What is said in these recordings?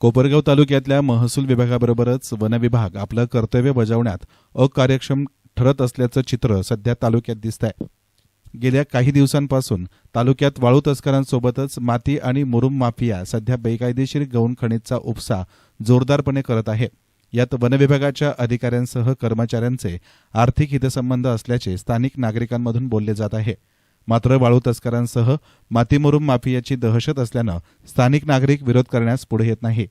कोपरगाव तालुक्यातल्या महसूल विभागाबरोबरच वनविभाग आपलं कर्तव्य बजावण्यात अकार्यक्षम ठरत असल्याचं चित्र सध्या तालुक्यात दिसत आहे गेल्या काही दिवसांपासून तालुक्यात वाळू तस्करांसोबतच माती आणि मुरुम माफिया सध्या बेकायदेशीर गौण खनिजचा उपसा जोरदारपणे करत आहे. यात वनविभागाच्या अधिकाऱ्यांसह कर्मचाऱ्यांचे आर्थिक हितसंबंध असल्याचे स्थानिक नागरिकांमधून बोलले जात आहे. मात्र वाळू तस्करांसह मातीमुरुम माफियाची दहशत असल्यानं स्थानिक नागरिक विरोध करण्यास पुढे येत नाही.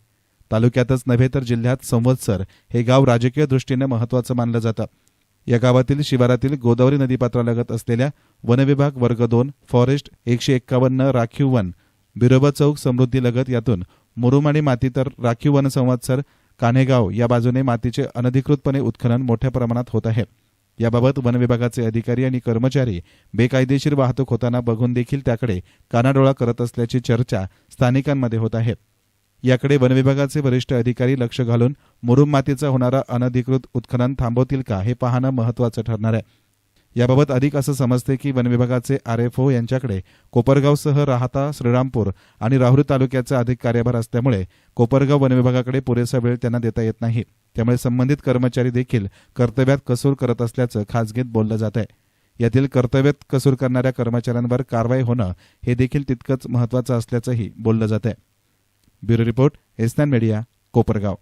तालुक्यातच नव्हे तर जिल्ह्यात संवत्सर हे गाव राजकीय दृष्टीने महत्वाचं मानलं जातं. या गावातील शिवारातील गोदावरी नदीपात्रालगत असलेल्या वनविभाग वर्ग दोन फॉरेस्ट एकशे एक्कावन्न राखीव वन बिरोबा चौक समृद्धीलगत यातून मुरुम आणि माती तर राखीव वन संवत्सर कान्हेगाव या बाजूने मातीचे अनधिकृतपणे उत्खनन मोठ्या प्रमाणात होत आहे. याबाबत वनविभागाचे अधिकारी आणि कर्मचारी बेकायदेशीर वाहतूक होताना बघून देखील त्याकडे कानाडोळा करत असल्याची चर्चा स्थानिकांमध्ये होत आहे. याकडे वनविभागाचे वरिष्ठ अधिकारी लक्ष घालून मुरुम मातीचा होणारा अनधिकृत उत्खनन थांबवतील का हे पाहणं महत्वाचं ठरणार आहे. याबाबत अधिक असं समजते की वनविभागाचे आरएफओ यांच्याकडे कोपरगावसह राहता श्रीरामपूर आणि राहुरी तालुक्याचा अधिक कार्यभार असल्यामुळे कोपरगाव वनविभागाकडे पुरेसा वेळ त्यांना देता येत नाही. त्यामुळे संबंधित कर्मचारी देखील कर्तव्यात कसूर करत असल्याचं खासगीत बोललं जात आहे. यातील कर्तव्यात कसूर करणाऱ्या कर्मचाऱ्यांवर कारवाई होणं हे देखील तितकंच महत्वाचं असल्याचंही बोललं जात आहे. ब्युरो रिपोर्ट एसनान मीडिया कोपरगाव.